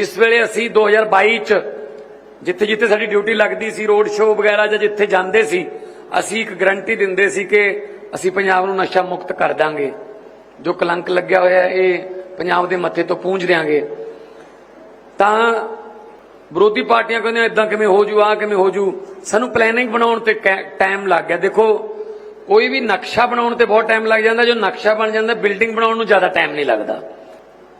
ਜਿਸ ਵੇਲੇ ਅਸੀਂ 2022 ਚ ਜਿੱਥੇ ਜਿੱਥੇ ਸਾਡੀ ਡਿਊਟੀ ਲੱਗਦੀ ਸੀ, ਰੋਡ ਸ਼ੋਅ ਵਗੈਰਾ ਜਾਂ ਜਿੱਥੇ ਜਾਂਦੇ ਸੀ, ਅਸੀਂ ਇੱਕ ਗਰੰਟੀ ਦਿੰਦੇ ਸੀ ਕਿ ਅਸੀਂ ਪੰਜਾਬ ਨੂੰ ਨਸ਼ਾ ਮੁਕਤ ਕਰ ਦਾਂਗੇ। ਜੋ ਕਲੰਕ ਲੱਗਿਆ ਹੋਇਆ ਇਹ ਪੰਜਾਬ ਦੇ ਮੱਥੇ ਤੋਂ ਪੂੰਝ ਦਿਆਂਗੇ। ਤਾਂ ਵਿਰੋਧੀ ਪਾਰਟੀਆਂ ਕਹਿੰਦੇ ਇਦਾਂ ਕਿਵੇਂ ਹੋ ਜੂ ਆ ਕਿਵੇਂ ਹੋ ਜੂ? ਸਾਨੂੰ ਪਲੈਨਿੰਗ ਬਣਾਉਣ ਤੇ ਟਾਈਮ ਲੱਗ ਗਿਆ। ਦੇਖੋ, ਕੋਈ ਵੀ ਨਕਸ਼ਾ ਬਣਾਉਣ ਤੇ ਬਹੁਤ ਟਾਈਮ ਲੱਗ ਜਾਂਦਾ। ਜੋ ਨਕਸ਼ਾ ਬਣ ਜਾਂਦਾ ਬਿਲਡਿੰਗ ਬਣਾਉਣ ਨੂੰ ਜ਼ਿਆਦਾ ਟਾਈਮ ਨਹੀਂ ਲੱਗਦਾ।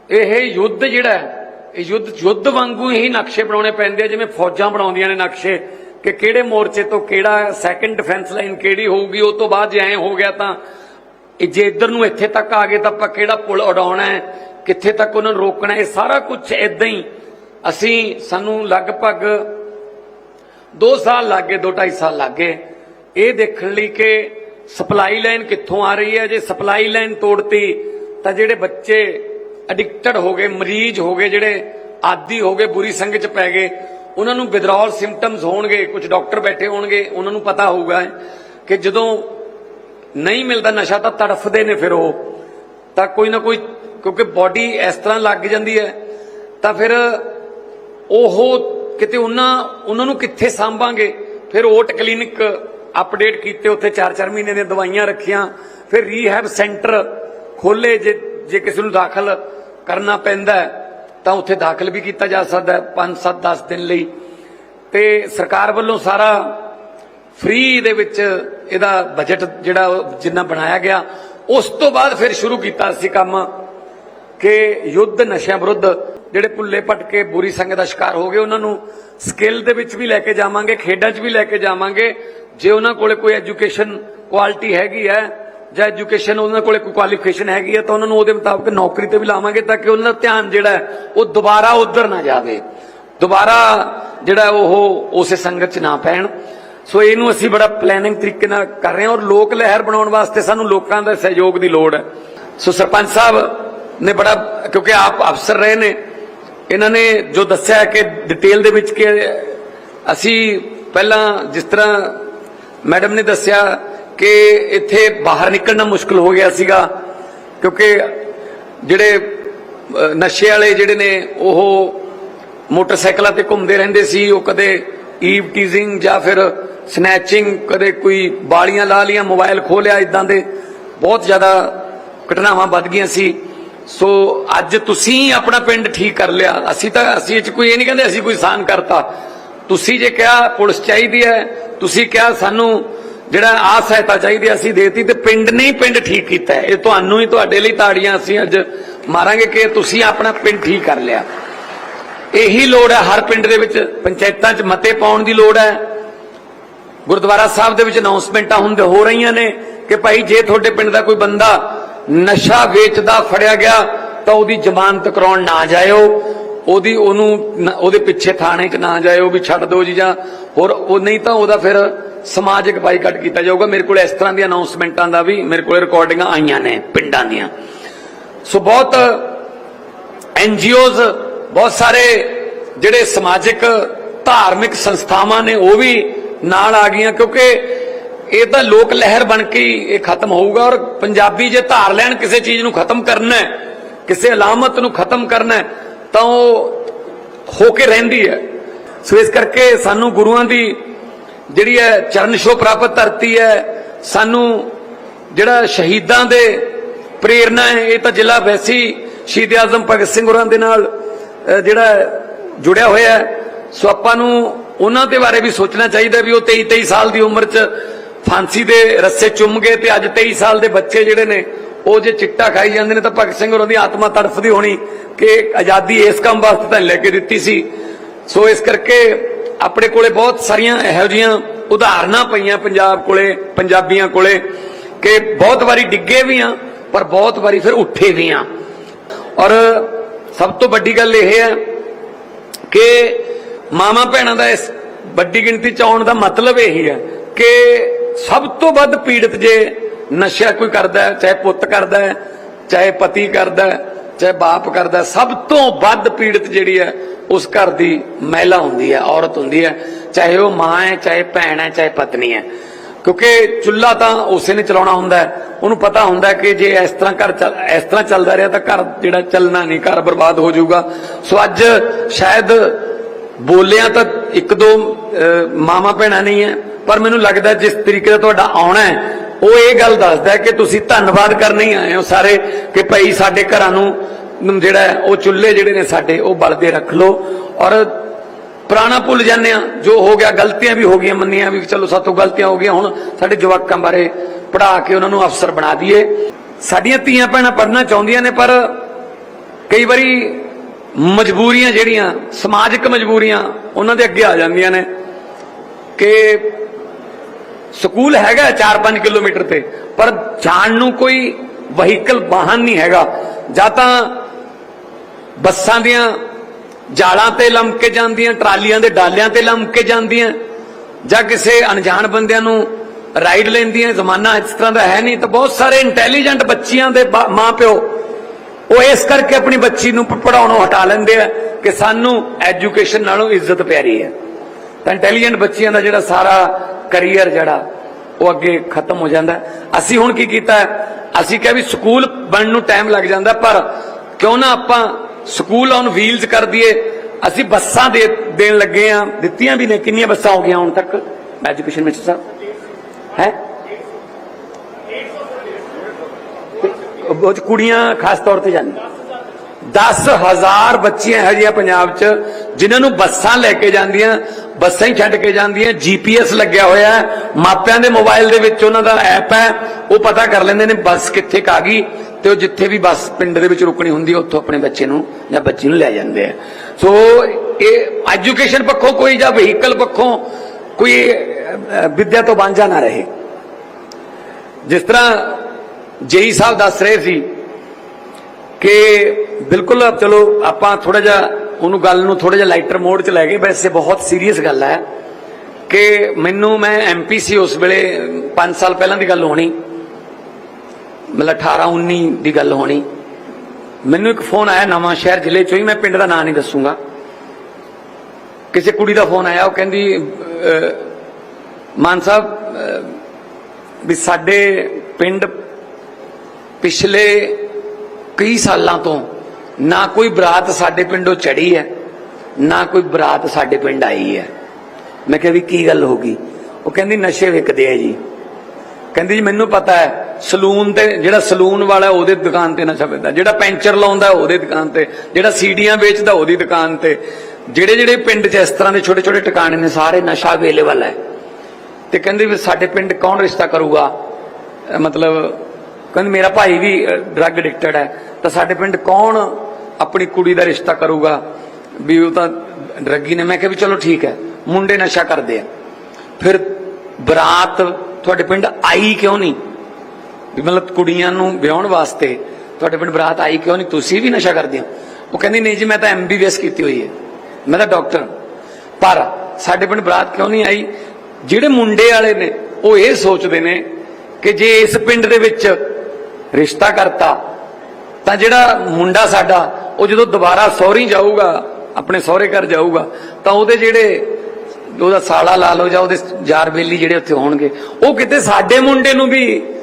ਇਹ ਯੁੱਧ ਜਿਹੜਾ ਇਹ ਯੁੱਧ ਯੁੱਧ ਵਾਂਗੂ ਹੀ ਨਕਸ਼ੇ ਬਣਾਉਣੇ ਪੈਂਦੇ ਆ, ਜਿਵੇਂ ਫੌਜਾਂ ਬਣਾਉਂਦੀਆਂ ਨੇ ਨਕਸ਼ੇ, ਕਿ ਕਿਹੜੇ ਮੋਰਚੇ ਤੋਂ ਕਿਹੜਾ ਸੈਕੰਡ ਡਿਫੈਂਸ ਲਾਈਨ ਕਿਹੜੀ ਹੋਊਗੀ, ਉਹ ਤੋਂ ਬਾਅਦ ਜੇ ਐ ਹੋ ਗਿਆ ਤਾਂ ਜੇ ਇੱਧਰ ਨੂੰ ਇੱਥੇ ਤੱਕ ਆ ਗਏ ਤਾਂ ਆਪਾਂ ਕਿਹੜਾ ਪੁਲ ਉਡਾਉਣਾ ਹੈ, ਕਿੱਥੇ ਤੱਕ ਉਹਨਾਂ ਨੂੰ ਰੋਕਣਾ ਇਹ ਸਾਰਾ ਕੁਝ ਇਦਾਂ ਹੀ ਅਸੀਂ ਸਾਨੂੰ ਲਗਭਗ 2 ਸਾਲ ਲੱਗ ਗਏ 2.5 ਸਾਲ ਲੱਗ ਗਏ। ਇਹ ਦੇਖਣ ਲਈ ਕਿ ਸਪਲਾਈ ਲਾਈਨ ਕਿੱਥੋਂ ਆ ਰਹੀ ਹੈ, ਜੇ ਸਪਲਾਈ ਲਾਈਨ ਤੋੜਤੀ ਤਾਂ ਜਿਹੜੇ ਬੱਚੇ ਐਡਿਕਟਡ ਹੋ ਗਏ, ਮਰੀਜ਼ ਹੋ ਗਏ, ਜਿਹੜੇ ਆਦੀ ਹੋ ਗਏ, ਬੁਰੀ ਸੰਗਤ ਚ ਪੈ ਗਏ, ਉਹਨਾਂ ਨੂੰ ਵਿਦਰੋਲ ਸਿੰਪਟਮਸ ਹੋਣਗੇ ਕੁਝ ਡਾਕਟਰ ਬੈਠੇ ਹੋਣਗੇ, ਉਹਨਾਂ ਨੂੰ ਪਤਾ ਹੋਊਗਾ ਕਿ ਜਦੋਂ ਨਹੀਂ ਮਿਲਦਾ ਨਸ਼ਾ ਤਾਂ ਤੜਫਦੇ ਨੇ ਫਿਰ ਉਹ। ਤਾਂ ਕੋਈ ਨਾ ਕੋਈ, ਕਿਉਂਕਿ ਬਾਡੀ ਇਸ ਤਰ੍ਹਾਂ ਲੱਗ ਜਾਂਦੀ ਹੈ, ਤਾਂ ਫਿਰ ਉਹ ਕਿਤੇ ਉਹਨਾਂ ਉਹਨਾਂ ਨੂੰ ਕਿੱਥੇ ਸਾਂਭਾਂਗੇ? ਫਿਰ ਓਟ ਕਲੀਨਿਕ ਅਪਡੇਟ ਕੀਤੇ, ਉੱਥੇ 4-4 ਮਹੀਨੇ ਦੀਆਂ ਦਵਾਈਆਂ ਰੱਖੀਆਂ, ਫਿਰ ਰੀਹੈਬ ਸੈਂਟਰ ਖੋਲੇ ਜੇ ਜੇ ਕਿਸੇ ਨੂੰ ਦਾਖਲ ਕਰਨਾ ਪੈਂਦਾ ਤਾਂ ਉੱਥੇ ਦਾਖਲ ਵੀ ਕੀਤਾ ਜਾ ਸਕਦਾ ਹੈ 5-7 10 ਦਿਨ ਲਈ। ਤੇ ਸਰਕਾਰ ਵੱਲੋਂ ਸਾਰਾ ਫ੍ਰੀ ਦੇ ਵਿੱਚ ਇਹਦਾ ਬਜਟ ਜਿਹੜਾ ਜਿੰਨਾ ਬਣਾਇਆ ਗਿਆ, ਉਸ ਤੋਂ ਬਾਅਦ ਫਿਰ ਸ਼ੁਰੂ ਕੀਤਾ ਸੀ ਕੰਮ ਕਿ ਯੁੱਧ ਨਸ਼ਿਆਂ ਵਿਰੁੱਧ ਜਿਹੜੇ ਭੁੱਲੇ ਭਟਕੇ ਬੁਰੀ ਸੰਗਤ ਦਾ ਸ਼ਿਕਾਰ ਹੋ ਗਏ, ਉਹਨਾਂ ਨੂੰ ਸਕਿੱਲ ਦੇ ਵਿੱਚ ਵੀ ਲੈ ਕੇ ਜਾਵਾਂਗੇ, ਖੇਡਾਂ 'ਚ ਵੀ ਲੈ ਕੇ ਜਾਵਾਂਗੇ। ਜੇ ਉਹਨਾਂ ਕੋਲੇ ਕੋਈ ਐਜੂਕੇਸ਼ਨ ਕੁਆਲਿਟੀ ਹੈਗੀ ਹੈ ਜਾਂ ਐਜੂਕੇਸ਼ਨ ਉਹਨਾਂ ਕੋਲੇ ਕੋਈ ਕੁਆਲੀਫਿਕੇਸ਼ਨ ਹੈਗੀ ਹੈ ਤਾਂ ਉਹਨਾਂ ਨੂੰ ਉਹਦੇ ਮੁਤਾਬਕ ਨੌਕਰੀ ਤੇ ਵੀ ਲਾਵਾਂਗੇ ਤਾਂ ਕਿ ਉਹਨਾਂ ਦਾ ਧਿਆਨ ਜਿਹੜਾ ਉਹ ਦੁਬਾਰਾ ਉਧਰ ਨਾ ਜਾਵੇ। ਦੁਬਾਰਾ ਜਿਹੜਾ ਉਹ ਉਸੇ ਸੰਗਤ 'ਚ ਨਾ ਪੈਣ। ਸੋ ਇਹਨੂੰ ਅਸੀਂ ਬੜਾ ਪਲੈਨਿੰਗ ਤਰੀਕੇ ਨਾਲ ਕਰ ਰਹੇ ਹਾਂ ਔਰ ਲੋਕ ਲਹਿਰ ਬਣਾਉਣ ਵਾਸਤੇ ਸਾਨੂੰ ਲੋਕਾਂ ਦਾ ਸਹਿਯੋਗ ਦੀ ਲੋੜ ਹੈ। ਸੋ ਸਰਪੰਚ ਸਾਹਿਬ ਨੇ ਬੜਾ, ਕਿਉਂਕਿ ਆਪ ਅਫਸਰ ਰਹੇ ਨੇ, ਇਹਨਾਂ ਨੇ ਜੋ ਦੱਸਿਆ ਕਿ ਡਿਟੇਲ ਦੇ ਵਿੱਚ ਕਿ ਅਸੀਂ ਪਹਿਲਾਂ ਜਿਸ ਤਰ੍ਹਾਂ ਮੈਡਮ ਨੇ ਦੱਸਿਆ ਕਿ ਇੱਥੇ ਬਾਹਰ ਨਿਕਲਣਾ ਮੁਸ਼ਕਲ ਹੋ ਗਿਆ ਸੀਗਾ, ਕਿਉਂਕਿ ਜਿਹੜੇ ਨਸ਼ੇ ਵਾਲੇ ਜਿਹੜੇ ਨੇ, ਉਹ ਮੋਟਰਸਾਈਕਲਾਂ ਤੇ ਘੁੰਮਦੇ ਰਹਿੰਦੇ ਸੀ, ਉਹ ਕਦੇ ਈਵ ਟੀਜ਼ਿੰਗ ਜਾਂ ਫਿਰ ਸਨੈਚਿੰਗ, ਕਦੇ ਕੋਈ ਬਾਲੀਆਂ ਲਾ ਲੀਆਂ ਮੋਬਾਈਲ ਖੋਲਿਆ ਇਦਾਂ ਦੇ, ਬਹੁਤ ਜ਼ਿਆਦਾ ਘਟਨਾਵਾਂ ਵੱਧ ਗਈਆਂ ਸੀ। ਸੋ ਅੱਜ ਤੁਸੀਂ ਆਪਣਾ ਪਿੰਡ ਠੀਕ ਕਰ ਲਿਆ। ਅਸੀਂ ਤਾਂ, ਅਸੀਂ ਇਹ ਚ ਕੋਈ ਇਹ ਨਹੀਂ ਕਹਿੰਦੇ ਅਸੀਂ ਕੋਈ ਸਾਨ ਕਰਤਾ। ਤੁਸੀਂ ਜੇ ਕਿਹਾ ਪੁਲਿਸ ਚਾਹੀਦੀ ਹੈ, ਤੁਸੀਂ ਕਿਹਾ ਸਾਨੂੰ ਜਿਹੜਾ ਆ ਸਹਾਇਤਾ ਚਾਹੀਦੀ ਅਸੀਂ ਦੇਤੀ ਤੇ ਪਿੰਡ ਨੇ ਹੀ ਪਿੰਡ ਠੀਕ ਕੀਤਾ ਇਹ ਤੁਹਾਨੂੰ ਹੀ ਤੁਹਾਡੇ ਲਈ ਤਾੜੀਆਂ ਅਸੀਂ ਅੱਜ ਮਾਰਾਂਗੇ ਕਿ ਤੁਸੀਂ ਆਪਣਾ ਪਿੰਡ ਠੀਕ ਕਰ ਲਿਆ। ਇਹੀ ਲੋੜ ਹੈ ਹਰ ਪਿੰਡ ਦੇ ਵਿੱਚ ਪੰਚਾਇਤਾਂ 'ਚ ਮਤੇ ਪਾਉਣ ਦੀ ਲੋੜ ਹੈ। ਗੁਰਦੁਆਰਾ ਸਾਹਿਬ ਦੇ ਵਿੱਚ ਅਨਾਉਂਸਮੈਂਟਾਂ ਹੁੰਦੇ ਹੋ ਰਹੀਆਂ ਨੇ ਕਿ ਭਾਈ ਜੇ ਤੁਹਾਡੇ ਪਿੰਡ ਦਾ ਕੋਈ ਬੰਦਾ ਨਸ਼ਾ ਵੇਚਦਾ, ਫੜਿਆ ਗਿਆ ਤਾਂ ਉਹਦੀ ਜ਼ਮਾਨਤ ਕਰਾਉਣ ਨਾ ਜਾਇਓ। ਉਹਦੀ ਉਹਨੂੰ ਉਹਦੇ ਪਿੱਛੇ ਥਾਣੇ 'ਚ ਨਾ ਜਾਇਓ ਵੀ ਛੱਡ ਦਿਓ ਜੀ ਜਾਂ ਹੋਰ ਉਹ ਨਹੀਂ ਤਾਂ ਉਹਦਾ ਫਿਰ ਸਮਾਜਿਕ ਬਾਈਕਾਟ ਕੀਤਾ ਜਾਊਗਾ। ਮੇਰੇ ਕੋਲ ਇਸ ਤਰ੍ਹਾਂ ਦੀਆਂ ਅਨਾਉਂਸਮੈਂਟਾਂ ਦਾ ਵੀ ਮੇਰੇ ਕੋਲ ਰਿਕਾਰਡਿੰਗਾਂ ਆਈਆਂ ਨੇ ਪਿੰਡਾਂ ਦੀਆਂ। ਸੋ ਬਹੁਤ ਐਨਜੀਓਜ਼ ਬਹੁਤ ਸਾਰੇ ਜਿਹੜੇ ਸਮਾਜਿਕ, ਧਾਰਮਿਕ ਸੰਸਥਾਵਾਂ ਨੇ ਉਹ ਵੀ ਨਾਲ ਆ ਗਈਆਂ ਕਿਉਂਕਿ ਇਹ ਤਾਂ ਲੋਕ ਲਹਿਰ ਬਣ ਕੇ ਇਹ ਖਤਮ ਹੋਊਗਾ ਔਰ ਪੰਜਾਬੀ ਜੇ ਧਾਰ ਲੈਣ ਕਿਸੇ ਚੀਜ਼ ਨੂੰ ਖਤਮ ਕਰਨਾ ਹੈ, ਕਿਸੇ ਅਲਾਮਤ ਨੂੰ ਖਤਮ ਕਰਨਾ ਹੈ ਤਾਂ ਉਹ ਹੋ ਕੇ ਰਹਿੰਦੀ ਹੈ। ਸੋ ਇਸ ਕਰਕੇ ਸਾਨੂੰ ਗੁਰੂਆਂ ਦੀ ਜਿਹੜੀ ਹੈ ਚਰਨ ਛੋਹ ਪ੍ਰਾਪਤ ਧਰਤੀ ਹੈ, ਸਾਨੂੰ ਜਿਹੜਾ ਸ਼ਹੀਦਾਂ ਦੇ ਪ੍ਰੇਰਣਾ ਹੈ, ਇਹ ਤਾਂ ਜ਼ਿਲ੍ਹਾ ਵੈਸੀ ਸ਼ਹੀਦ ਆਜ਼ਮ ਭਗਤ ਸਿੰਘ ਹੋਰਾਂ ਦੇ ਨਾਲ ਜਿਹੜਾ ਜੁੜਿਆ ਹੋਇਆ ਹੈ। ਸੋ ਆਪਾਂ ਨੂੰ ਉਹਨਾਂ ਦੇ ਬਾਰੇ ਵੀ ਸੋਚਣਾ ਚਾਹੀਦਾ ਵੀ ਉਹ 23 23 ਸਾਲ ਦੀ ਉਮਰ 'ਚ ਫਾਂਸੀ ਦੇ ਰੱਸੇ ਚੁੰਮ ਗਏ ਤੇ ਅੱਜ 23 ਸਾਲ ਦੇ ਬੱਚੇ ਜਿਹੜੇ ਨੇ ਉਹ ਜੇ ਚਿੱਟਾ ਖਾਈ ਜਾਂਦੇ ਨੇ ਤਾਂ ਭਗਤ ਸਿੰਘ ਹੋਰਾਂ ਦੀ ਆਤਮਾ ਤੜਫਦੀ ਹੋਣੀ ਕਿ ਆਜ਼ਾਦੀ ਇਸ ਕੰਮ ਵਾਸਤੇ ਤਾਂ ਲੈ ਕੇ ਦਿੱਤੀ ਸੀ। ਸੋ ਇਸ ਕਰਕੇ ਆਪਣੇ ਕੋਲੇ ਬਹੁਤ ਸਾਰੀਆਂ ਇਹੋ ਜਿਹੀਆਂ ਉਦਾਹਰਨਾਂ ਪਈਆਂ ਪੰਜਾਬ ਕੋਲੇ, ਪੰਜਾਬੀਆਂ ਕੋਲੇ ਕਿ ਬਹੁਤ ਵਾਰੀ ਡਿੱਗੇ ਵੀ ਆ, ਪਰ ਬਹੁਤ ਵਾਰੀ ਫਿਰ ਉੱਠੇ ਵੀ ਆ। ਔਰ ਸਭ ਤੋਂ ਵੱਡੀ ਗੱਲ ਇਹ ਹੈ ਕਿ ਮਾਮਾ ਭੈਣਾਂ ਦਾ ਇਸ ਵੱਡੀ ਗਿਣਤੀ ਚ ਆਉਣ ਦਾ ਮਤਲਬ ਇਹ ਹੈ ਕਿ ਸਭ ਤੋਂ ਵੱਧ ਪੀੜਤ ਜੇ ਨਸ਼ਾ ਕੋਈ ਕਰਦਾ ਹੈ ਚਾਹੇ ਪੁੱਤ ਕਰਦਾ ਹੈ ਚਾਹੇ ਪਤੀ ਕਰਦਾ ਹੈ ਚਾਹੇ ਬਾਪ ਕਰਦਾ ਸਭ ਤੋਂ ਵੱਧ ਪੀੜਤ ਜਿਹੜੀ ਹੈ ਉਸ ਘਰ ਦੀ ਮਹਿਲਾ ਹੁੰਦੀ ਹੈ ਔਰਤ ਹੁੰਦੀ ਹੈ। ਚਾਹੇ ਉਹ ਮਾਂ ਹੈ ਚਾਹੇ ਭੈਣ ਹੈ ਚਾਹੇ ਪਤਨੀ ਹੈ। ਕਿਉਂਕਿ ਚੁੱਲ੍ਹਾ ਤਾਂ ਉਸੇ ਨੇ ਚਲਾਉਣਾ ਹੁੰਦਾ ਉਹਨੂੰ ਪਤਾ ਹੁੰਦਾ ਕਿ ਜੇ ਇਸ ਤਰ੍ਹਾਂ ਘਰ ਚੱਲ ਇਸ ਤਰ੍ਹਾਂ ਚੱਲਦਾ ਰਿਹਾ ਤਾਂ ਘਰ ਜਿਹੜਾ ਚੱਲਣਾ ਨਹੀਂ ਘਰ ਬਰਬਾਦ ਹੋ ਜਾਊਗਾ। ਸੋ ਅੱਜ ਸ਼ਾਇਦ ਬੋਲਿਆ ਤਾਂ ਇੱਕ ਦੋ ਅਹ, ਮਾਵਾਂ ਭੈਣਾਂ ਨਹੀਂ ਹੈ ਪਰ ਮੈਨੂੰ ਲੱਗਦਾ ਜਿਸ ਤਰੀਕੇ ਦਾ ਤੁਹਾਡਾ ਆਉਣਾ ਹੈ ਉਹ ਇਹ ਗੱਲ ਦੱਸਦਾ ਕਿ ਤੁਸੀਂ ਧੰਨਵਾਦ ਕਰਨ ਹੀ ਆਏ ਹੋ ਸਾਰੇ ਕਿ ਭਾਈ ਸਾਡੇ ਘਰਾਂ ਨੂੰ ਜਿਹੜਾ ਉਹ ਚੁੱਲ੍ਹੇ ਜਿਹੜੇ ਨੇ ਸਾਡੇ, ਉਹ ਬਲਦੇ ਰੱਖ ਲਓ। ਔਰ ਪੁਰਾਣਾ ਭੁੱਲ ਜਾਂਦੇ ਆ ਜੋ ਹੋ ਗਿਆ, ਗਲਤੀਆਂ ਵੀ ਹੋ ਗਈਆਂ, ਮੰਨੀਆਂ ਵੀ ਚਲੋ ਸਾਤੋਂ ਗਲਤੀਆਂ ਹੋ ਗਈਆਂ, ਹੁਣ ਸਾਡੇ ਜਵਾਕਾਂ ਬਾਰੇ ਪੜ੍ਹਾ ਕੇ ਉਹਨਾਂ ਨੂੰ ਅਫਸਰ ਬਣਾ ਦਈਏ। ਸਾਡੀਆਂ ਧੀਆਂ ਭੈਣਾਂ ਪੜ੍ਹਨਾ ਚਾਹੁੰਦੀਆਂ ਨੇ, ਪਰ ਕਈ ਵਾਰੀ ਮਜਬੂਰੀਆਂ ਜਿਹੜੀਆਂ, ਸਮਾਜਿਕ ਮਜਬੂਰੀਆਂ, ਉਹਨਾਂ ਦੇ ਅੱਗੇ ਆ ਜਾਂਦੀਆਂ ਨੇ ਕਿ ਸਕੂਲ ਹੈਗਾ 4-5 ਕਿਲੋਮੀਟਰ ਤੇ, ਪਰ ਜਾਣ ਨੂੰ ਕੋਈ ਵਹੀਕਲ ਵਾਹਨ ਨਹੀਂ ਹੈਗਾ। ਜਾਂ ਤਾਂ ਬੱਸਾਂ ਦੀਆਂ ਜਾਲਾਂ ਤੇ ਲੰਮ ਕੇ ਜਾਂਦੀਆਂ, ਟਰਾਲੀਆਂ ਦੇ ਡਾਲਿਆਂ ਤੇ ਲੰਮ ਕੇ ਜਾਂਦੀਆਂ, ਜਾਂ ਕਿਸੇ ਅਣਜਾਣ ਬੰਦਿਆਂ ਨੂੰ ਰਾਈਡ ਲੈਂਦੀਆਂ, ਜ਼ਮਾਨਾ ਇਸ ਤਰ੍ਹਾਂ ਦਾ ਹੈ ਨਹੀਂ। ਤਾਂ ਬਹੁਤ ਸਾਰੇ ਇੰਟੈਲੀਜੈਂਟ ਬੱਚੀਆਂ ਦੇ ਬਾ- ਮਾਂ ਪਿਓ ਉਹ ਇਸ ਕਰਕੇ ਆਪਣੀ ਬੱਚੀ ਨੂੰ ਪੜਾਉਣੋਂ ਹਟਾ ਲੈਂਦੇ ਆ ਕਿ ਸਾਨੂੰ ਐਜੂਕੇਸ਼ਨ ਨਾਲੋਂ ਇੱਜ਼ਤ ਪਿਆਰੀ ਹੈ। ਤਾਂ ਇੰਟੈਲੀਜੈਂਟ ਬੱਚਿਆਂ ਦਾ ਜਿਹੜਾ ਸਾਰਾ ਕੈਰੀਅਰ ਜਿਹੜਾ, ਉਹ ਅੱਗੇ ਖਤਮ ਹੋ ਜਾਂਦਾ ਅਸੀਂ ਹੁਣ ਕੀ ਕੀਤਾ ਅਸੀਂ ਕਿਹਾ ਵੀ ਸਕੂਲ ਬਣਨ ਨੂੰ ਟਾਈਮ ਲੱਗ ਜਾਂਦਾ, ਪਰ ਕਿਉਂ ਨਾ ਆਪਾਂ ਸਕੂਲ ਔਨ ਵੀਲਸ ਕਰ ਦਈਏ। ਅਸੀਂ ਬੱਸਾਂ ਦੇ ਦੇਣ ਲੱਗੇ ਆ ਦਿੱਤੀਆਂ ਵੀ ਨੇ, ਕਿੰਨੀਆਂ ਬੱਸਾਂ ਹੋ ਗਈਆਂ ਹੁਣ ਤੱਕ? ਐਜੂਕੇਸ਼ਨ ਮਿਨਿਸਟਰ ਸਾਹਿਬ ਹੈ? ਉਹ ਕੁੜੀਆਂ ਖਾਸ ਤੌਰ ਤੇ ਜਾਂਦੀਆਂ। 10000 ਬੱਚੀਆਂ ਹੈ ਜੀਆਂ ਪੰਜਾਬ 'ਚ ਜਿਨ੍ਹਾਂ ਨੂੰ ਬੱਸਾਂ ਲੈ ਕੇ ਜਾਂਦੀਆਂ ਬੱਸਾਂ ਹੀ ਛੱਡ ਕੇ ਜਾਂਦੀਆਂ ਜੀਪੀਐਸ ਲੱਗਿਆ ਹੋਇਆ ਮਾਪਿਆਂ ਦੇ ਮੋਬਾਈਲ ਦੇ ਵਿੱਚ ਉਹਨਾਂ ਦਾ ਐਪ ਹੈ ਉਹ ਪਤਾ ਕਰ ਲੈਂਦੇ ਨੇ ਬੱਸ ਕਿੱਥੇ ਕਾ ਗਈ ਤੇ ਉਹ ਜਿੱਥੇ ਵੀ ਬੱਸ ਪਿੰਡ ਦੇ ਵਿੱਚ ਰੁਕਣੀ ਹੁੰਦੀ ਉੱਥੋਂ ਆਪਣੇ ਬੱਚੇ ਨੂੰ ਜਾਂ ਬੱਚੀ ਨੂੰ ਲੈ ਜਾਂਦੇ ਆ। ਸੋ ਇਹ ਐਜੂਕੇਸ਼ਨ ਪੱਖੋਂ ਕੋਈ ਜਾਂ ਵਹੀਕਲ ਪੱਖੋਂ ਕੋਈ ਅਹ, ਵਿਦਿਆ ਤੋਂ ਵਾਂਝਾ ਨਾ ਰਹੇ। ਜਿਸ ਤਰ੍ਹਾਂ ਜੇਈ ਸਾਹਿਬ ਦੱਸ ਰਹੇ ਸੀ ਕਿ ਬਿਲਕੁਲ ਚਲੋ ਆਪਾਂ ਥੋੜਾ ਜਿਹਾ ਉਹਨੂੰ ਗੱਲ ਨੂੰ ਥੋੜਾ ਜਿਹਾ ਲਾਈਟਰ ਮੋਡ 'ਚ ਲੈ ਗਏ, ਵੈਸੇ ਬਹੁਤ ਸੀਰੀਅਸ ਗੱਲ ਹੈ ਕਿ ਮੈਨੂੰ ਮੈਂ ਐਮਪੀ ਸੀ ਉਸ ਵੇਲੇ 5 ਸਾਲ ਪਹਿਲਾਂ ਦੀ ਗੱਲ ਹੋਣੀ, ਮਤਲਬ 18 19 ਦੀ ਗੱਲ ਹੋਣੀ। ਮੈਨੂੰ ਇੱਕ ਫੋਨ ਆਇਆ ਨਵਾਂ ਸ਼ਹਿਰ ਜ਼ਿਲ੍ਹੇ ਚੋਂ ਹੀ, ਮੈਂ ਪਿੰਡ ਦਾ ਨਾਂ ਨਹੀਂ ਦੱਸੂਗਾ। ਕਿਸੇ ਕੁੜੀ ਦਾ ਫੋਨ ਆਇਆ, ਉਹ ਕਹਿੰਦੀ ਮਾਨ ਸਾਹਿਬ ਵੀ ਸਾਡੇ ਪਿੰਡ ਪਿਛਲੇ ਕਈ ਸਾਲਾਂ ਤੋਂ ਨਾ ਕੋਈ ਬਰਾਤ ਸਾਡੇ ਪਿੰਡੋਂ ਚੜੀ ਹੈ, ਨਾ ਕੋਈ ਬਰਾਤ ਸਾਡੇ ਪਿੰਡ ਆਈ ਹੈ। ਮੈਂ ਕਿਹਾ ਵੀ ਕੀ ਗੱਲ ਹੋ ਗਈ? ਉਹ ਕਹਿੰਦੀ, ਨਸ਼ੇ ਵਿਕਦੇ ਆ ਜੀ। ਕਹਿੰਦੀ ਜੀ, ਮੈਨੂੰ ਪਤਾ ਹੈ, ਸਲੂਨ ਤੇ ਜਿਹੜਾ ਸਲੂਨ ਵਾਲਾ ਉਹਦੇ ਦੁਕਾਨ ਤੇ ਨਸ਼ਾ ਵੇਚਦਾ ਜਿਹੜਾ ਪੈਂਚਰ ਲਾਉਂਦਾ ਉਹਦੇ ਦੁਕਾਨ ਤੇ। ਜਿਹੜਾ ਸੀੜੀਆਂ ਵੇਚਦਾ, ਉਹਦੀ ਦੁਕਾਨ ਤੇ। ਜਿਹੜੇ ਜਿਹੜੇ ਪਿੰਡ 'ਚ ਇਸ ਤਰ੍ਹਾਂ ਦੇ ਛੋਟੇ ਛੋਟੇ ਟਿਕਾਣੇ ਨੇ, ਸਾਰੇ ਨਸ਼ਾ ਅਵੇਲੇਬਲ ਹੈ। ਤੇ ਕਹਿੰਦੇ ਵੀ ਸਾਡੇ ਪਿੰਡ ਕੌਣ ਰਿਸ਼ਤਾ ਕਰੂਗਾ? ਮਤਲਬ ਕਹਿੰਦੇ ਮੇਰਾ ਭਾਈ ਵੀ ਡਰੱਗ ਐਡਿਕਟਡ ਹੈ। ਤਾਂ ਸਾਡੇ ਪਿੰਡ ਕੌਣ ਆਪਣੀ ਕੁੜੀ ਦਾ ਰਿਸ਼ਤਾ ਕਰੂਗਾ? ਵੀ ਉਹ ਤਾਂ ਡਰੱਗੀ ਨੇ। ਮੈਂ ਕਿਹਾ ਵੀ ਚਲੋ ਠੀਕ ਹੈ। ਮੁੰਡੇ ਨਸ਼ਾ ਕਰਦੇ ਆ। ਫਿਰ ਬਰਾਤ ਤੁਹਾਡੇ ਪਿੰਡ ਆਈ ਕਿਉਂ ਨਹੀਂ? ਵੀ ਮਤਲਬ ਕੁੜੀਆਂ ਨੂੰ ਵਿਆਹਣ ਵਾਸਤੇ ਤੁਹਾਡੇ ਪਿੰਡ ਬਰਾਤ ਆਈ ਕਿਉਂ ਨਹੀਂ? ਤੁਸੀਂ ਵੀ ਨਸ਼ਾ ਕਰਦੇ ਹੋ। ਉਹ ਕਹਿੰਦੀ, ਨਹੀਂ ਜੀ, ਮੈਂ ਤਾਂ ਐਮਬੀਬੀਐਸ ਕੀਤੀ ਹੋਈ ਹੈ। ਮੈਂ ਤਾਂ ਡਾਕਟਰ। ਪਰ ਸਾਡੇ ਪਿੰਡ ਬਰਾਤ ਕਿਉਂ ਨਹੀਂ ਆਈ? ਜਿਹੜੇ ਮੁੰਡੇ ਵਾਲੇ ਨੇ, ਉਹ ਇਹ ਸੋਚਦੇ ਨੇ ਕਿ ਜੇ ਇਸ ਪਿੰਡ ਦੇ ਵਿੱਚ ਰਿਸ਼ਤਾ ਕਰਤਾ, ਤਾਂ ਜਿਹੜਾ ਮੁੰਡਾ ਸਾਡਾ, ਉਹ ਜਦੋਂ ਦੁਬਾਰਾ ਸਹੁਰੀ ਜਾਊਗਾ, ਆਪਣੇ ਸਹੁਰੇ ਘਰ ਜਾਊਗਾ, ਤਾਂ ਉਹਦੇ ਜਿਹੜੇ, ਉਹਦਾ ਸਾਲਾ ਲਾ ਲਓ ਜਾਂ ਉਹਦੇ ਯਾਰ ਬੇਲੀ ਜਿਹੜੇ ਉੱਥੇ ਹੋਣਗੇ, ਉਹ ਕਿਤੇ ਸਾਡੇ ਮੁੰਡੇ ਨੂੰ ਵੀ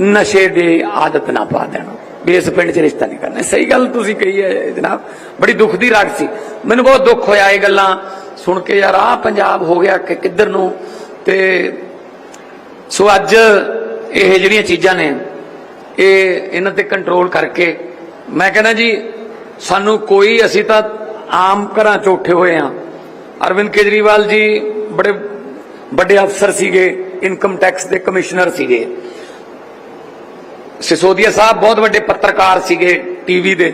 ਨਸ਼ੇ ਦੀ ਆਦਤ ਨਾ ਪਾ ਦੇਣ। ਵੀ ਇਸ ਪਿੰਡ 'ਚ ਰਿਸ਼ਤਾ ਨਹੀਂ ਕਰਨਾ। ਸਹੀ ਗੱਲ ਤੁਸੀਂ ਕਹੀ ਹੈ, ਜਨਾਬ। ਬੜੀ ਦੁੱਖ ਦੀ ਰਾਗ ਸੀ। ਮੈਨੂੰ ਬਹੁਤ ਦੁੱਖ ਹੋਇਆ ਇਹ ਗੱਲਾਂ ਸੁਣ ਕੇ, ਯਾਰ ਆਹ ਪੰਜਾਬ ਹੋ ਗਿਆ ਕਿ ਕਿੱਧਰ ਨੂੰ? ਤੇ ਸੋ ਅੱਜ ਇਹ ਜਿਹੜੀਆਂ ਚੀਜ਼ਾਂ ਨੇ ਇਹ ਇਹਨਾਂ ਤੇ ਕੰਟਰੋਲ ਕਰਕੇ ਮੈਂ ਕਹਿੰਦਾ ਜੀ, ਸਾਨੂੰ ਕੋਈ ਅਸੀਂ ਤਾਂ ਆਮ ਘਰਾਂ ਚ ਉੱਠੇ ਹੋਏ ਆ। ਅਰਵਿੰਦ ਕੇਜਰੀਵਾਲ ਜੀ ਬੜੇ ਵੱਡੇ ਅਫਸਰ ਸੀਗੇ ਇਨਕਮ ਟੈਕਸ ਦੇ ਕਮਿਸ਼ਨਰ ਸੀਗੇ। ਸਿਸੋਦੀਆ ਸਾਹਿਬ ਬਹੁਤ ਵੱਡੇ ਪੱਤਰਕਾਰ ਸੀਗੇ ਟੀਵੀ ਦੇ।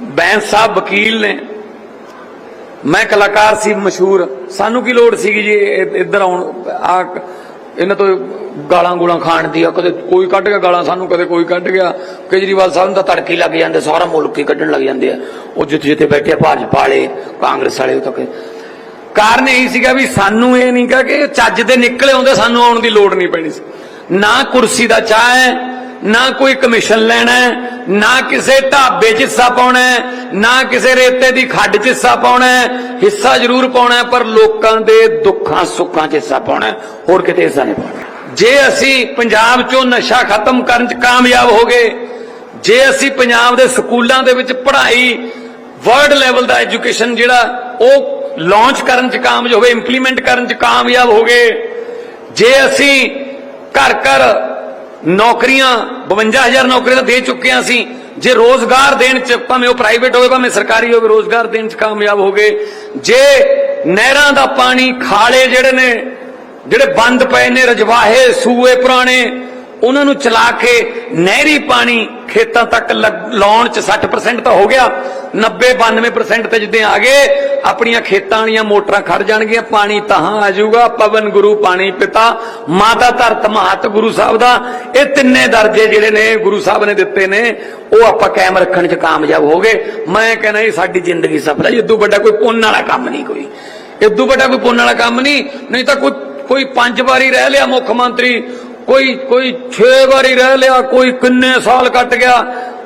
ਬੈਂਸ ਸਾਹਿਬ ਵਕੀਲ ਨੇ। ਮੈਂ ਕਲਾਕਾਰ ਸੀ ਮਸ਼ਹੂਰ। ਸਾਨੂੰ ਕੀ ਲੋੜ ਸੀਗੀ ਜੀ ਇੱਧਰ ਆਉਣ, ਆ ਇਹਨਾਂ ਤੋਂ ਗਾਲਾਂ ਗੂਲਾਂ ਖਾਣ ਦੀ ਆ, ਕਦੇ ਕੋਈ ਕੱਢ ਗਿਆ, ਗਾਲਾਂ ਸਾਨੂੰ ਕਦੇ ਕੋਈ ਕੱਢ ਗਿਆ। ਕੇਜਰੀਵਾਲ ਸਾਹਿਬ ਦਾ ਤਾਂ ਤੜਕੇ ਲੱਗ ਜਾਂਦੇ, ਸਾਰਾ ਮੁਲਕ ਹੀ ਕੱਢਣ ਲੱਗ ਜਾਂਦੇ ਆ। ਉਹ ਜਿੱਥੇ ਜਿੱਥੇ ਬੈਠੇ ਭਾਜਪਾ ਵਾਲੇ, ਕਾਂਗਰਸ ਵਾਲੇ ਉਹ ਤੱਕ। ਕਾਰਨ ਇਹ ਸੀਗਾ ਵੀ ਸਾਨੂੰ ਇਹ ਨਹੀਂ ਕਹਾ ਕਿ ਚੱਜ ਦੇ ਨਿਕਲੇ ਆਉਂਦੇ, ਸਾਨੂੰ ਆਉਣ ਦੀ ਲੋੜ ਨਹੀਂ ਪੈਣੀ ਸੀ। ਨਾ ਕੁਰਸੀ ਦਾ ਚਾਹ ਹੈ ਨਾ ਕੋਈ ਕਮਿਸ਼ਨ ਲੈਣਾ ਨਾ ਕਿਸੇ ਢਾਬੇ 'ਚ ਹਿੱਸਾ ਪਾਉਣਾ ਨਾ ਕਿਸੇ ਰੇਤੇ ਦੀ ਖੱਡ 'ਚ ਹਿੱਸਾ ਪਾਉਣਾ ਹਿੱਸਾ ਜ਼ਰੂਰ ਪਾਉਣਾ ਪਰ ਲੋਕਾਂ ਦੇ ਦੁੱਖਾਂ ਸੁੱਖਾਂ 'ਚ ਹਿੱਸਾ ਪਾਉਣਾ ਹੋਰ ਕਿਤੇ ਹਿੱਸਾ ਨਹੀਂ ਪਾਉਣਾ। ਜੇ ਅਸੀਂ ਪੰਜਾਬ 'ਚੋਂ ਨਸ਼ਾ ਖਤਮ ਕਰਨ 'ਚ ਕਾਮਯਾਬ ਹੋ ਗਏ, ਜੇ ਅਸੀਂ ਪੰਜਾਬ ਦੇ ਸਕੂਲਾਂ ਦੇ ਵਿੱਚ ਪੜ੍ਹਾਈ, ਵਰਲਡ ਲੈਵਲ ਦਾ ਐਜੂਕੇਸ਼ਨ ਜਿਹੜਾ, ਉਹ ਲਾਂਚ ਕਰਨ 'ਚ ਕਾਮਯਾਬ ਹੋਵੇ, ਇੰਪਲੀਮੈਂਟ ਕਰਨ 'ਚ ਕਾਮਯਾਬ ਹੋ ਗਏ, ਜੇ ਅਸੀਂ ਘਰ ਘਰ ਨੌਕਰੀਆਂ 52000 ਨੌਕਰੀਆਂ ਦੇ ਚੁੱਕੇ ਹਾਂ ਅਸੀਂ। ਜੇ ਰੋਜ਼ਗਾਰ ਦੇਣ ਚ ਭਾਵੇਂ ਉਹ ਪ੍ਰਾਈਵੇਟ ਹੋਵੇ, ਭਾਵੇਂ ਸਰਕਾਰੀ ਹੋਵੇ, ਰੋਜ਼ਗਾਰ ਦੇਣ ਚ ਕਾਮਯਾਬ ਹੋ ਗਏ ਜੇ ਨਹਿਰਾਂ ਦਾ ਪਾਣੀ ਖਾਲੇ ਜਿਹੜੇ ਨੇ, ਜਿਹੜੇ ਬੰਦ ਪਏ ਨੇ, ਰਜਵਾਹੇ, ਸੂਏ ਪੁਰਾਣੇ, ਉਹਨਾਂ ਨੂੰ ਚਲਾ ਕੇ ਨਹਿਰੀ ਪਾਣੀ ਖੇਤਾਂ ਤੱਕ ਲਾਉਣ ਚ 60% ਤਾਂ ਹੋ ਗਿਆ। 90 92% ਤੇ ਜਿੱਦੇ ਆ ਗਏ, ਆਪਣੀਆਂ ਖੇਤਾਂ ਵਾਲੀਆਂ ਮੋਟਰਾਂ ਖੜ ਜਾਣਗੀਆਂ, ਪਾਣੀ ਤਹਾਂ ਆ ਜਾਊਗਾ, ਪਵਨ ਗੁਰੂ ਪਾਣੀ ਪਿਤਾ, ਮਾਤਾ ਧਰਤ ਮਹਤ ਗੁਰੂ ਸਾਹਿਬ ਦਾ। ਇਹ ਤਿੰਨੇ ਦਰਜੇ ਜਿਹੜੇ ਨੇ ਗੁਰੂ ਸਾਹਿਬ ਨੇ ਦਿੱਤੇ ਨੇ, ਉਹ ਆਪਾਂ ਕਾਇਮ ਰੱਖਣ ਚ ਕਾਮਯਾਬ ਹੋ ਗਏ। ਮੈਂ ਕਹਿੰਦਾ ਇਹ ਸਾਡੀ ਜ਼ਿੰਦਗੀ ਸਫਲ ਹੈ ਇਦੋਂ ਵੱਡਾ ਕੋਈ ਪੁੰਨ ਵਾਲਾ ਕੰਮ ਨਹੀਂ ਕੋਈ। ਇਦੋਂ ਵੱਡਾ ਕੋਈ ਪੁੰਨ ਵਾਲਾ ਕੰਮ ਨਹੀਂ ਨਹੀਂ ਤਾਂ ਕੋਈ ਕੋਈ ਪੰਜ ਵਾਰੀ ਰਹਿ ਲਿਆ ਮੁੱਖ ਮੰਤਰੀ ਕੋਈ ਕੋਈ 6 ਵਾਰੀ ਰਹਿ ਲਿਆ, ਕੋਈ ਕਿੰਨੇ ਸਾਲ ਕੱਟ ਗਿਆ।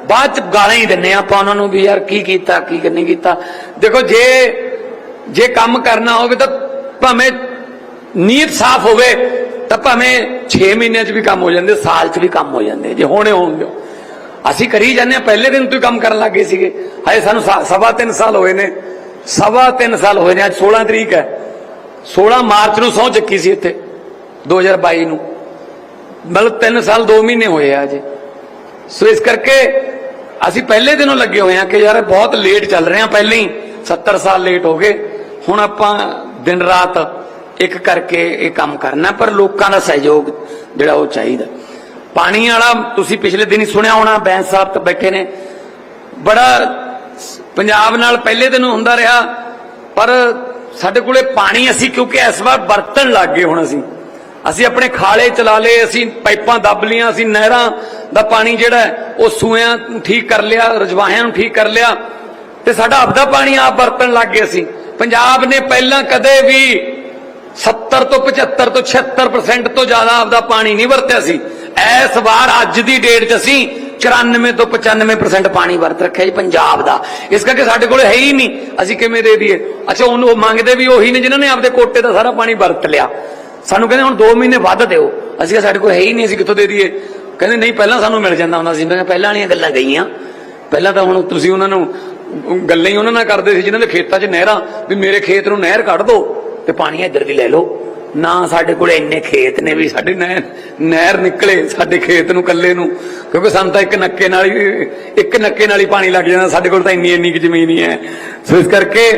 ਬਾਅਦ ਚ ਗਾਲਾਂ ਹੀ ਦਿੰਨੇ ਆਪਾਂ ਉਹਨਾਂ ਨੂੰ ਵੀ, ਯਾਰ ਕੀ ਕੀਤਾ, ਕੀ ਨਹੀਂ ਕੀਤਾ। ਦੇਖੋ, ਜੇ ਜੇ ਕੰਮ ਕਰਨਾ ਹੋਵੇ ਤਾਂ ਭਾਵੇਂ ਨੀਅਤ ਸਾਫ਼ ਹੋਵੇ, ਤਾਂ ਭਾਵੇਂ 6 ਮਹੀਨਿਆਂ 'ਚ ਵੀ ਕੰਮ ਹੋ ਜਾਂਦੇ, ਸਾਲ 'ਚ ਵੀ ਕੰਮ ਹੋ ਜਾਂਦੇ, ਜੇ ਹੋਣੇ ਹੋਣਗੇ। ਅਸੀਂ ਕਰੀ ਜਾਂਦੇ ਹਾਂ ਪਹਿਲੇ ਦਿਨ ਤੋਂ ਹੀ ਕੰਮ ਕਰਨ ਲੱਗੇ ਸੀਗੇ। ਹਜੇ ਸਾਨੂੰ ਸਵਾ ਤਿੰਨ ਸਾਲ ਹੋਏ ਨੇ। ਸਵਾ ਤਿੰਨ ਸਾਲ ਹੋਏ ਨੇ, ਅੱਜ 16 ਤਰੀਕ ਹੈ। 16 ਮਾਰਚ ਨੂੰ ਸਹੁੰ ਚੱਕੀ ਸੀ ਇੱਥੇ 2022 ਨੂੰ। ਮਤਲਬ 3 ਸਾਲ 2 ਮਹੀਨੇ ਹੋਏ ਆ ਅਜੇ ਸੋ ਇਸ ਕਰਕੇ ਅਸੀਂ ਪਹਿਲੇ ਦਿਨੋਂ ਲੱਗੇ ਹੋਏ ਆ ਕਿ ਯਾਰ ਬਹੁਤ ਲੇਟ ਚੱਲ ਰਹੇ ਆ ਪਹਿਲੇ ਹੀ 70 ਸਾਲ ਲੇਟ ਹੋ ਗਏ। ਹੁਣ ਆਪਾਂ ਦਿਨ ਰਾਤ ਇੱਕ ਕਰਕੇ ਇਹ ਕੰਮ ਕਰਨਾ, ਪਰ ਲੋਕਾਂ ਦਾ ਸਹਿਯੋਗ ਜਿਹੜਾ ਉਹ ਚਾਹੀਦਾ। ਪਾਣੀ ਵਾਲਾ ਤੁਸੀਂ ਪਿਛਲੇ ਦਿਨ ਹੀ ਸੁਣਿਆ ਹੋਣਾ, ਬੈਂਸ ਸਾਹਿਬ ਤੇ ਬੈਠੇ ਨੇ। ਬੜਾ ਪੰਜਾਬ ਨਾਲ ਪਹਿਲੇ ਦਿਨ ਹੁੰਦਾ ਰਿਹਾ, ਪਰ ਸਾਡੇ ਕੋਲੇ ਪਾਣੀ ਅਸੀਂ ਕਿਉਂਕਿ ਇਸ ਵਾਰ ਵਰਤਣ ਲੱਗ ਗਏ ਹੁਣ ਅਸੀਂ। ਅਸੀਂ ਆਪਣੇ ਖਾਲੇ ਚਲਾ ਲਏ, ਅਸੀਂ ਪਾਈਪਾਂ ਦੱਬ ਲੀਆਂ ਅਸੀਂ ਨਹਿਰਾਂ ਦਾ ਪਾਣੀ ਜਿਹੜਾ ਉਹ ਸੂਇਆਂ ਨੂੰ ਠੀਕ ਕਰ ਲਿਆ ਰਜਵਾਹਿਆਂ ਨੂੰ ਠੀਕ ਕਰ ਲਿਆ ਤੇ ਸਾਡਾ ਆਪਦਾ ਪਾਣੀ ਆਪ ਵਰਤਣ ਲੱਗ ਗਏ ਸੀ। ਪੰਜਾਬ ਨੇ ਪਹਿਲਾਂ ਕਦੇ ਵੀ 70 ਤੋਂ 75 ਤੋਂ 76% ਤੋਂ ਜ਼ਿਆਦਾ ਆਪਦਾ ਪਾਣੀ ਨਹੀਂ ਵਰਤਿਆ ਸੀ। ਇਸ ਵਾਰ ਅੱਜ ਦੀ ਡੇਟ 'ਚ ਅਸੀਂ 94 ਤੋਂ 95% ਪਾਣੀ ਵਰਤ ਰੱਖਿਆ ਜੀ ਪੰਜਾਬ ਦਾ। ਇਸ ਕਰਕੇ ਸਾਡੇ ਕੋਲ ਹੈ ਹੀ ਨਹੀਂ। ਅਸੀਂ ਕਿਵੇਂ ਦੇ ਦਈਏ? ਅੱਛਾ, ਉਹਨੂੰ ਉਹ ਮੰਗਦੇ ਵੀ ਉਹੀ ਨੇ ਜਿਨ੍ਹਾਂ ਨੇ ਆਪਦੇ ਕੋਟੇ ਦਾ ਸਾਰਾ ਪਾਣੀ ਵਰਤ ਲਿਆ। ਸਾਨੂੰ ਕਹਿੰਦੇ ਹੁਣ 2 ਮਹੀਨੇ ਵੱਧ ਦਿਓ। ਅਸੀਂ ਸਾਡੇ ਕੋਲ ਹੈ ਹੀ ਨਹੀਂ, ਅਸੀਂ ਕਿੱਥੋਂ ਦੇ ਦਈਏ? ਕਹਿੰਦੇ, ਨਹੀਂ, ਪਹਿਲਾਂ ਸਾਨੂੰ ਮਿਲ ਜਾਂਦਾ ਹੁੰਦਾ ਸੀ। ਮੈਂ ਕਿਹਾ, ਪਹਿਲਾਂ ਵਾਲੀਆਂ ਗੱਲਾਂ ਗਈਆਂ। ਪਹਿਲਾਂ ਤਾਂ ਹੁਣ ਤੁਸੀਂ ਉਹਨਾਂ ਨੂੰ ਗੱਲਾਂ ਹੀ ਉਹਨਾਂ ਨਾਲ ਕਰਦੇ ਸੀ, ਜਿਨ੍ਹਾਂ ਦੇ ਖੇਤਾਂ 'ਚ ਨਹਿਰਾਂ, ਵੀ ਮੇਰੇ ਖੇਤ ਨੂੰ ਨਹਿਰ ਕੱਢ ਦਿਓ ਤੇ ਪਾਣੀ ਇੱਧਰ ਦੀ ਲੈ ਲਓ। ਨਾ ਸਾਡੇ ਕੋਲ ਇੰਨੇ ਖੇਤ ਨੇ ਵੀ ਸਾਡੇ ਨਹਿਰ ਨਹਿਰ ਨਿਕਲੇ ਸਾਡੇ ਖੇਤ ਨੂੰ ਕੱਲੇ ਨੂੰ। ਕਿਉਂਕਿ ਸਾਨੂੰ ਤਾਂ ਇੱਕ ਨੱਕੇ ਨਾਲ ਹੀ, ਇੱਕ ਨੱਕੇ ਨਾਲ ਹੀ ਪਾਣੀ ਲੱਗ ਜਾਂਦਾ। ਸਾਡੇ ਕੋਲ ਤਾਂ ਇੰਨੀ ਇੰਨੀ ਕੁ ਜ਼ਮੀਨ ਹੀ ਹੈ। ਸੋ ਇਸ ਕਰਕੇ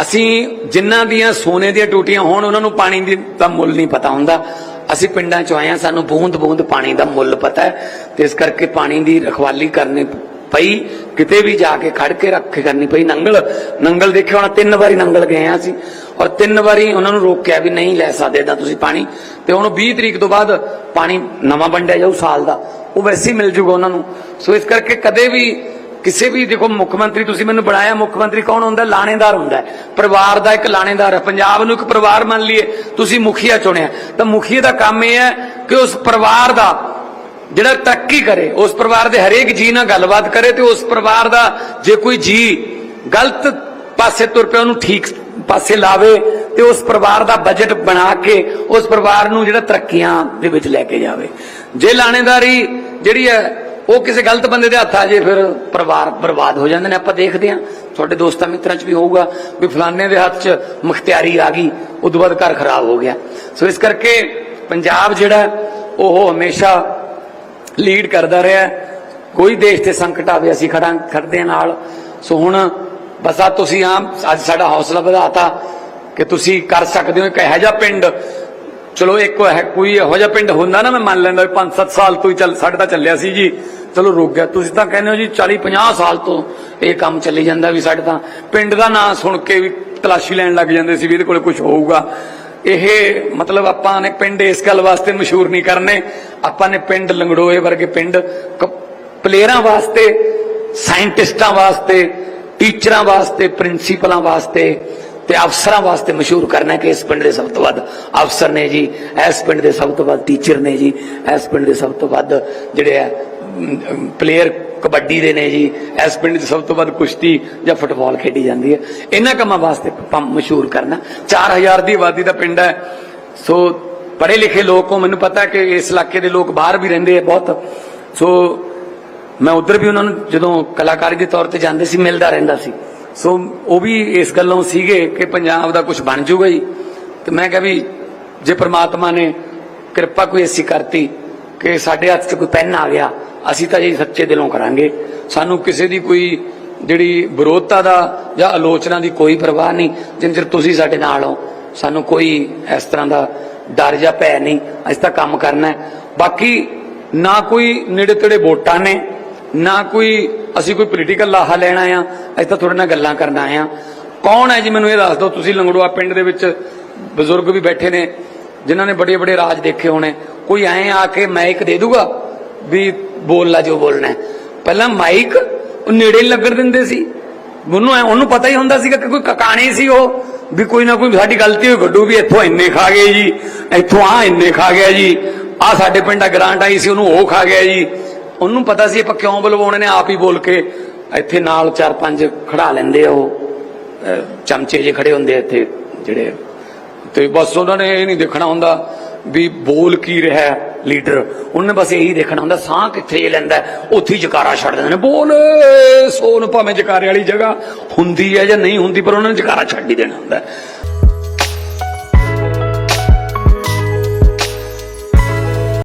ਅਸੀਂ ਜਿਨ੍ਹਾਂ ਦੀਆਂ ਸੋਨੇ ਦੀਆਂ ਟੂਟੀਆਂ ਹੋਣ, ਉਹਨਾਂ ਨੂੰ ਪਾਣੀ ਦੀ ਦਾ ਮੁੱਲ ਨਹੀਂ ਪਤਾ ਹੁੰਦਾ। ਅਸੀਂ ਪਿੰਡਾਂ ਚ ਆਏ ਹਾਂ, ਸਾਨੂੰ ਬੂੰਦ ਬੂੰਦ ਪਾਣੀ ਦਾ ਮੁੱਲ ਪਤਾ ਹੈ ਤੇ ਇਸ ਕਰਕੇ ਪਾਣੀ ਦੀ ਰਖਵਾਲੀ ਕਰਨੀ ਪਈ। ਕਿਤੇ ਵੀ ਜਾ ਕੇ ਖੜ ਕੇ ਰੱਖ ਕਰਨੀ ਪਈ। ਨੰਗਲ ਨੰਗਲ ਦੇਖਿਆ ਹੋਣਾ ਤਿੰਨ ਵਾਰੀ ਨੰਗਲ ਗਏ ਹਾਂ ਅਸੀਂ। ਔਰ ਤਿੰਨ ਵਾਰੀ ਉਹਨਾਂ ਨੂੰ ਰੋਕਿਆ ਵੀ ਨਹੀਂ ਲੈ ਸਕਦੇ ਤਾਂ ਤੁਸੀਂ ਪਾਣੀ। ਤੇ ਹੁਣ 20 ਤਰੀਕ ਤੋਂ ਬਾਅਦ ਪਾਣੀ ਨਵਾਂ ਵੰਡਿਆ ਜਾਊ ਸਾਲ ਦਾ। ਉਹ ਵੈਸੇ ਹੀ ਮਿਲ ਜੂਗਾ ਉਹਨਾਂ ਨੂੰ। ਸੋ ਇਸ ਕਰਕੇ ਕਦੇ ਵੀ ਕਿਸੇ ਵੀ ਦੇਖੋ ਮੁੱਖ ਮੰਤਰੀ, ਤੁਸੀਂ ਮੈਨੂੰ ਬਣਾਇਆ ਮੁੱਖ ਮੰਤਰੀ ਕੌਣ ਹੁੰਦਾ? ਲਾਣੇਦਾਰ ਹੁੰਦਾ। ਪਰਿਵਾਰ ਦਾ ਇੱਕ ਲਾਣੇਦਾਰ ਹੈ। ਪੰਜਾਬ ਨੂੰ ਇੱਕ ਪਰਿਵਾਰ ਮੰਨ ਲਈਏ। ਤੁਸੀਂ ਮੁਖੀਆ ਚੁਣਿਆ। ਤਾਂ ਮੁਖੀਏ ਦਾ ਕੰਮ ਇਹ ਹੈ ਕਿ ਉਸ ਪਰਿਵਾਰ ਦਾ ਜਿਹੜਾ ਤਰੱਕੀ ਕਰੇ, ਉਸ ਪਰਿਵਾਰ ਦੇ ਹਰੇਕ ਜੀ ਨਾਲ ਗੱਲਬਾਤ ਕਰੇ ਤੇ ਉਸ ਪਰਿਵਾਰ ਦਾ ਜੇ ਕੋਈ ਜੀ ਗਲਤ ਪਾਸੇ ਤੁਰ ਪਿਆ, ਉਹਨੂੰ ਠੀਕ ਪਾਸੇ ਲਾਵੇ ਤੇ ਉਸ ਪਰਿਵਾਰ ਦਾ ਬਜਟ ਬਣਾ ਕੇ ਉਸ ਪਰਿਵਾਰ ਨੂੰ ਜਿਹੜਾ ਤਰੱਕੀਆਂ ਦੇ ਵਿੱਚ ਲੈ ਕੇ ਜਾਵੇ। ਜੇ ਲਾਣੇਦਾਰੀ ਜਿਹੜੀ ਹੈ ਉਹ ਕਿਸੇ ਗਲਤ ਬੰਦੇ ਦੇ ਹੱਥ ਆ ਜੇ, ਫਿਰ ਪਰਿਵਾਰ ਬਰਬਾਦ ਹੋ ਜਾਂਦੇ ਨੇ, ਆਪਾਂ ਦੇਖਦੇ ਹਾਂ। ਤੁਹਾਡੇ ਦੋਸਤਾਂ ਮਿੱਤਰਾਂ 'ਚ ਵੀ ਹੋਊਗਾ ਵੀ ਫਲਾਣੇ ਦੇ ਹੱਥ 'ਚ ਮੁਖਤਿਆਰੀ ਆ ਗਈ ਉਦੋਂ ਬਾਅਦ ਘਰ ਖਰਾਬ ਹੋ ਗਿਆ। ਸੋ ਇਸ ਕਰਕੇ ਪੰਜਾਬ ਜਿਹੜਾ, ਉਹ ਹਮੇਸ਼ਾ ਲੀਡ ਕਰਦਾ ਰਿਹਾ। ਕੋਈ ਦੇਸ਼ ਤੇ ਸੰਕਟ ਆਵੇ, ਅਸੀਂ ਖੜਾਂ ਖੜਦੇ ਨਾਲ। ਸੋ ਹੁਣ ਬਸ ਆ ਤੁਸੀਂ ਆਮ, ਅੱਜ ਸਾਡਾ ਹੌਸਲਾ ਵਧਾਤਾ ਕਿ ਤੁਸੀਂ ਕਰ ਸਕਦੇ ਹੋ। ਇੱਕ ਇਹੋ ਜਿਹਾ ਪਿੰਡ, ਚਲੋ ਇੱਕ ਕੋਈ ਇਹੋ ਜਿਹਾ ਪਿੰਡ ਹੁੰਦਾ ਨਾ, ਮੈਂ ਮੰਨ ਲੈਂਦਾ ਵੀ 5-7 ਸਾਲ ਤੋਂ ਹੀ ਚੱਲ, ਸਾਡੇ ਤਾਂ ਚੱਲਿਆ ਸੀ ਜੀ। ਚਲੋ ਰੁਕ ਗਿਆ। ਤੁਸੀਂ ਤਾਂ ਕਹਿੰਦੇ ਹੋ ਜੀ 40-50 ਸਾਲ ਤੋਂ ਇਹ ਕੰਮ ਚੱਲੀ ਜਾਂਦਾ ਵੀ ਸਾਡੇ ਤਾਂ ਪਿੰਡ ਦਾ ਨਾਂ ਸੁਣ ਕੇ ਵੀ ਤਲਾਸ਼ੀ ਲੈਣ ਲੱਗ ਜਾਂਦੇ ਸੀ ਵੀ ਇਹਦੇ ਕੋਲੇ ਕੁਝ ਹੋਊਗਾ। ਇਹ ਮਤਲਬ ਆਪਾਂ ਨੇ ਪਿੰਡ ਇਸ ਗੱਲ ਵਾਸਤੇ ਮਸ਼ਹੂਰ ਨਹੀਂ ਕਰਨੇ। ਆਪਾਂ ਨੇ ਪਿੰਡ ਲੰਗੜੋਏ ਵਰਗੇ ਪਿੰਡ ਪਲੇਅਰਾਂ ਵਾਸਤੇ, ਸਾਇੰਟਿਸਟਾਂ ਵਾਸਤੇ, ਟੀਚਰਾਂ ਵਾਸਤੇ, ਪ੍ਰਿੰਸੀਪਲਾਂ ਵਾਸਤੇ ਤੇ ਅਫਸਰਾਂ ਵਾਸਤੇ ਮਸ਼ਹੂਰ ਕਰਨਾ ਕਿ ਇਸ ਪਿੰਡ ਦੇ ਸਭ ਤੋਂ ਵੱਧ ਅਫਸਰ ਨੇ ਜੀ, ਇਸ ਪਿੰਡ ਦੇ ਸਭ ਤੋਂ ਵੱਧ ਟੀਚਰ ਨੇ ਜੀ, ਇਸ ਪਿੰਡ ਦੇ ਸਭ ਤੋਂ ਵੱਧ ਜਿਹੜੇ ਆ ਪਲੇਅਰ ਕਬੱਡੀ ਦੇ ਨੇ ਜੀ, ਇਸ ਪਿੰਡ 'ਚ ਸਭ ਤੋਂ ਵੱਧ ਕੁਸ਼ਤੀ ਜਾਂ ਫੁੱਟਬਾਲ ਖੇਡੀ ਜਾਂਦੀ ਹੈ। ਇਹਨਾਂ ਕੰਮਾਂ ਵਾਸਤੇ ਆਪਾਂ ਮਸ਼ਹੂਰ ਕਰਨਾ। 4000 ਦੀ ਆਬਾਦੀ ਦਾ ਪਿੰਡ ਹੈ। ਸੋ ਪੜ੍ਹੇ ਲਿਖੇ ਲੋਕ ਹੋ, ਮੈਨੂੰ ਪਤਾ ਕਿ ਇਸ ਇਲਾਕੇ ਦੇ ਲੋਕ ਬਾਹਰ ਵੀ ਰਹਿੰਦੇ ਆ ਬਹੁਤ। ਸੋ ਮੈਂ ਉਧਰ ਵੀ ਉਹਨਾਂ ਨੂੰ ਜਦੋਂ ਕਲਾਕਾਰੀ ਦੇ ਤੌਰ ਤੇ ਜਾਂਦੇ ਸੀ, ਮਿਲਦਾ ਰਹਿੰਦਾ ਸੀ। ਸੋ ਉਹ ਵੀ ਇਸ ਗੱਲੋਂ ਸੀਗੇ ਕਿ ਪੰਜਾਬ ਦਾ ਕੁਝ ਬਣ ਜਾਊਗਾ ਜੀ। ਤੇ ਮੈਂ ਕਿਹਾ ਵੀ ਜੇ ਪ੍ਰਮਾਤਮਾ ਨੇ ਕਿਰਪਾ ਕੋਈ ਐਸੀ ਕਰਤੀ ਕਿ ਸਾਡੇ ਹੱਥ 'ਚ ਕੋਈ ਪੈਨ ਆ ਗਿਆ, ਅਸੀਂ ਤਾਂ ਜੀ ਸੱਚੇ ਦਿਲੋਂ ਕਰਾਂਗੇ। ਸਾਨੂੰ ਕਿਸੇ ਦੀ ਕੋਈ ਜਿਹੜੀ ਵਿਰੋਧਤਾ ਦਾ ਜਾਂ ਆਲੋਚਨਾ ਦੀ ਕੋਈ ਪਰਵਾਹ ਨਹੀਂ। ਜਿੰਨ ਚਿਰ ਤੁਸੀਂ ਸਾਡੇ ਨਾਲ ਹੋ, ਸਾਨੂੰ ਕੋਈ ਇਸ ਤਰ੍ਹਾਂ ਦਾ ਡਰ ਜਾਂ ਭੈ ਨਹੀਂ। ਅਸੀਂ ਤਾਂ ਕੰਮ ਕਰਨਾ ਹੈ। ਬਾਕੀ ਨਾ ਕੋਈ ਨੇੜੇ ਤੇੜੇ ਵੋਟਾਂ ਨੇ, ਨਾ ਕੋਈ ਅਸੀਂ ਕੋਈ ਪੋਲੀਟੀਕਲ ਲਾਹਾ ਲੈਣਾ ਆ ਅਸੀਂ ਤਾਂ ਤੁਹਾਡੇ ਨਾਲ ਗੱਲਾਂ ਕਰਨਾ ਆ ਕੌਣ ਹੈ ਜੀ? ਮੈਨੂੰ ਇਹ ਦੱਸ ਦਿਓ, ਤੁਸੀਂ ਲੰਗੜੂਆ ਪਿੰਡ ਦੇ ਵਿੱਚ ਬਜ਼ੁਰਗ ਵੀ ਬੈਠੇ ਨੇ। ਜਿਨ੍ਹਾਂ ਨੇ ਬੜੇ ਬੜੇ ਰਾਜ ਦੇਖੇ ਹੋਣੇ। ਕੋਈ ਐਂ ਆ ਕੇ ਮਾਈਕ ਦੇ ਦੂਗਾ ਵੀ ਬੋਲ ਲਾ ਜੋ ਬੋਲਣਾ ਪਹਿਲਾਂ ਮਾਈਕ ਉਹ ਨੇੜੇ ਲੱਗਣ ਦਿੰਦੇ ਸੀ। ਉਹਨੂੰ ਉਹਨੂੰ ਪਤਾ ਹੀ ਹੁੰਦਾ ਸੀਗਾ ਕਿ ਕੋਈ ਕਕਾਣੀ ਸੀ ਉਹ, ਵੀ ਕੋਈ ਨਾ ਕੋਈ ਸਾਡੀ ਗਲਤੀ ਹੋਈ ਗੱਡੂ ਵੀ ਇੱਥੋਂ ਇੰਨੇ ਖਾ ਗਏ ਜੀ, ਇੱਥੋਂ ਆ ਇੰਨੇ ਖਾ ਗਿਆ ਜੀ ਆ ਸਾਡੇ ਪਿੰਡ ਆ ਗ੍ਰਾਂਟ ਆਈ ਸੀ, ਉਹਨੂੰ ਉਹ ਖਾ ਗਿਆ ਜੀ। ਉਹਨੂੰ ਪਤਾ ਸੀ ਆਪਾਂ ਕਿਉਂ ਬੁਲਵਾਉਣੇ ਨੇ ਆਪ ਹੀ ਬੋਲ ਕੇ। ਇੱਥੇ ਨਾਲ ਚਾਰ ਪੰਜ ਖੜਾ ਲੈਂਦੇ ਆ ਉਹ। ਚਮਚੇ ਜੇ ਖੜੇ ਹੁੰਦੇ ਇੱਥੇ, ਜਿਹੜੇ ਤੇ ਬਸ ਉਹਨਾਂ ਨੇ ਇਹ ਨਹੀਂ ਦੇਖਣਾ ਹੁੰਦਾ ਵੀ ਬੋਲ ਕੀ ਰਿਹਾ ਹੈ, ਲੀਡਰ। ਉਹਨੇ ਬਸ ਇਹੀ ਦੇਖਣਾ ਹੁੰਦਾ, ਸਾਹ ਕਿੱਥੇ ਜੇ ਲੈਂਦਾ ਉੱਥੇ ਹੀ ਜਕਾਰਾ ਛੱਡ ਦਿੰਦੇ ਨੇ। ਬੋਲ, ਸੋਨ ਭਾਵੇਂ ਜਕਾਰੇ ਵਾਲੀ ਜਗ੍ਹਾ ਹੁੰਦੀ ਹੈ ਜਾਂ ਨਹੀਂ ਹੁੰਦੀ, ਪਰ ਉਹਨਾਂ ਨੇ ਜਕਾਰਾ ਛੱਡ ਹੀ ਦੇਣਾ ਹੁੰਦਾ